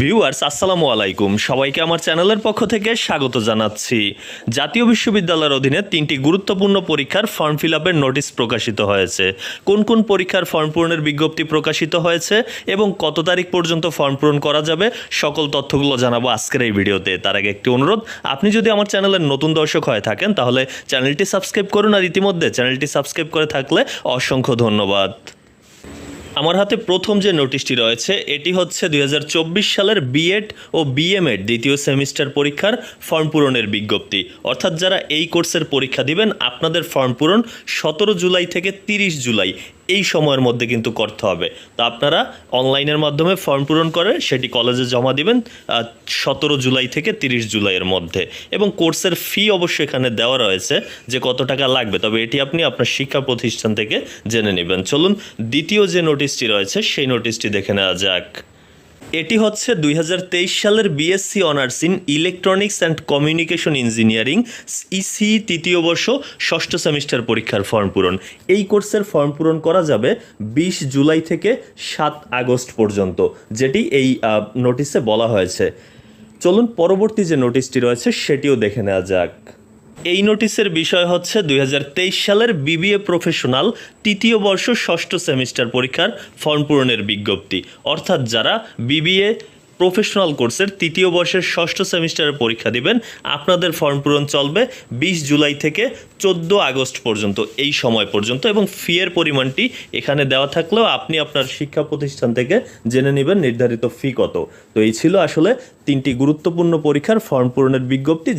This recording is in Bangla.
ভিউয়ার্স আসসালামু আলাইকুম। সবাইকে আমার চ্যানেলের পক্ষ থেকে স্বাগত জানাচ্ছি। জাতীয় বিশ্ববিদ্যালয়ের অধীনে তিনটি গুরুত্বপূর্ণ পরীক্ষার ফর্ম ফিল আপের নোটিশ প্রকাশিত হয়েছে। কোন কোন পরীক্ষার ফর্ম পূরণের বিজ্ঞপ্তি প্রকাশিত হয়েছে এবং কত তারিখ পর্যন্ত ফর্ম পূরণ করা যাবে, সকল তথ্যগুলো জানাব আজকের এই ভিডিওতে। তার আগে একটি অনুরোধ, আপনি যদি আমার চ্যানেলের নতুন দর্শক হয়ে থাকেন, তাহলে চ্যানেলটি সাবস্ক্রাইব করুন। আর ইতিমধ্যে চ্যানেলটি সাবস্ক্রাইব করে থাকলে অসংখ্য ধন্যবাদ। আমার হাতে প্রথম যে নোটিশটি রয়েছে, এটি হচ্ছে দু হাজার চব্বিশ সালের বিএড ও বিএমএড দ্বিতীয় সেমিস্টার পরীক্ষার ফর্ম পূরণের বিজ্ঞপ্তি। অর্থাৎ যারা এই কোর্সের পরীক্ষা দিবেন, আপনাদের ফর্ম পূরণ সতেরো জুলাই থেকে তিরিশ জুলাই। এই সময়ের মধ্যে কিন্তু করতে হবে। তো আপনারা অনলাইনের মাধ্যমে ফর্ম পূরণ করে সেটি কলেজে জমা দিবেন সতেরো জুলাই থেকে তিরিশ জুলাইয়ের মধ্যে। এবং কোর্সের ফি অবশ্যই এখানে দেওয়া রয়েছে যে কত টাকা লাগবে, তবে এটি আপনি আপনার শিক্ষা প্রতিষ্ঠান থেকে জেনে নেবেন। চলুন, দ্বিতীয় যে নোটিশটি রয়েছে, সেই নোটিশটি দেখে নেওয়া যাক। এটি হচ্ছে দুই হাজার তেইশ সালের BSc honours in electronics and communication engineering EC তৃতীয় বর্ষ, ষষ্ঠ সেমিস্টার পরীক্ষার ফর্ম পূরণ। এই কোর্সের ফর্ম পূরণ করা যাবে বিশ জুলাই থেকে সাত আগস্ট পর্যন্ত, যেটি এই নোটিশে বলা হয়েছে। চলুন পরবর্তী যে নোটিশটি রয়েছে, সেটিও দেখে নেওয়া যাক। এই নোটিশের বিষয় হচ্ছে দুই হাজার তেইশ সালের বিবিএ প্রফেশনাল তৃতীয় বর্ষ ষষ্ঠ সেমিস্টার পরীক্ষার ফর্ম পূরণের বিজ্ঞপ্তি। অর্থাৎ যারা বিবিএ প্রফেশনাল কোর্সের তৃতীয় বর্ষের ষষ্ঠ সেমিস্টারের পরীক্ষা দিবেন, আপনাদের ফর্ম পূরণ চলবে বিশ জুলাই থেকে চোদ্দ আগস্ট পর্যন্ত, এই সময় পর্যন্ত এবং ফিয়ের পরিমাণটি এখানে দেওয়া থাকলেও আপনি আপনার শিক্ষা প্রতিষ্ঠান থেকে জেনে নেবেন নির্ধারিত ফি কত। তো এই ছিল আসলে তিনটি গুরুত্বপূর্ণ পরীক্ষার ফর্ম পূরণের বিজ্ঞপ্তি